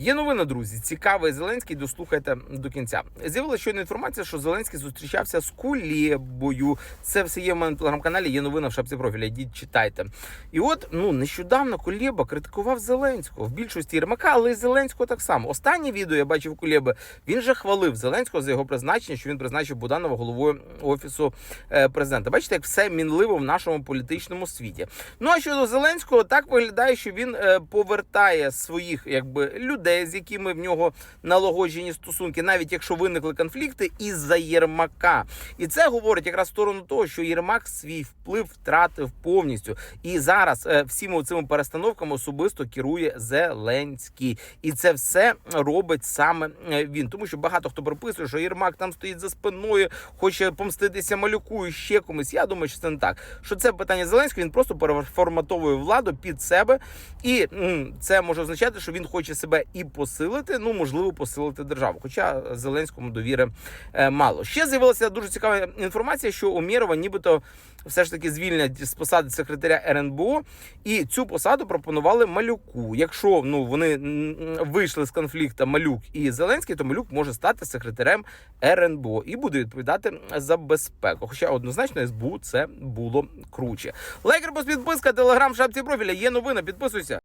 Є новина, друзі. Цікавий Зеленський. Дослухайте до кінця. З'явилася щойно інформація, що Зеленський зустрічався з Кулєбою. Це все є в мене в телеграм-каналі. Є новина в шапці профіля. Йдіть читайте. І от ну нещодавно Кулєба критикував Зеленського в більшості Єрмака, але й Зеленського так само. Останнє відео я бачив Кулєби. Він же хвалив Зеленського за його призначення, що він призначив Буданова головою офісу е, президента. Бачите, як все мінливо в нашому політичному світі. Ну а щодо Зеленського, так виглядає, що він е, повертає своїх якби людей, з якими в нього налагоджені стосунки, навіть якщо виникли конфлікти із-за Єрмака. І це говорить якраз в сторону того, що Єрмак свій вплив втратив повністю. І зараз е, всіма цими перестановками особисто керує Зеленський, і це все робить саме е, він, тому що багато хто приписує, що Єрмак там стоїть за спиною, хоче помститися малюку і ще комусь. Я думаю, що це не так. Що це питання Зеленського, він просто переформатовує владу під себе, і це може означати, що він хоче себе посилити, ну можливо, посилити державу. Хоча Зеленському довіри е, мало. Ще з'явилася дуже цікава інформація, що Умєрова нібито все ж таки звільнять з посади секретаря РНБО, і цю посаду пропонували Малюку. Якщо ну вони вийшли з конфлікту Малюк і Зеленський, то Малюк може стати секретарем РНБО і буде відповідати за безпеку. Хоча однозначно СБУ це було круче. Лайк, репост, підписка, телеграм, шапці профіля. Є новина. Підписуйся.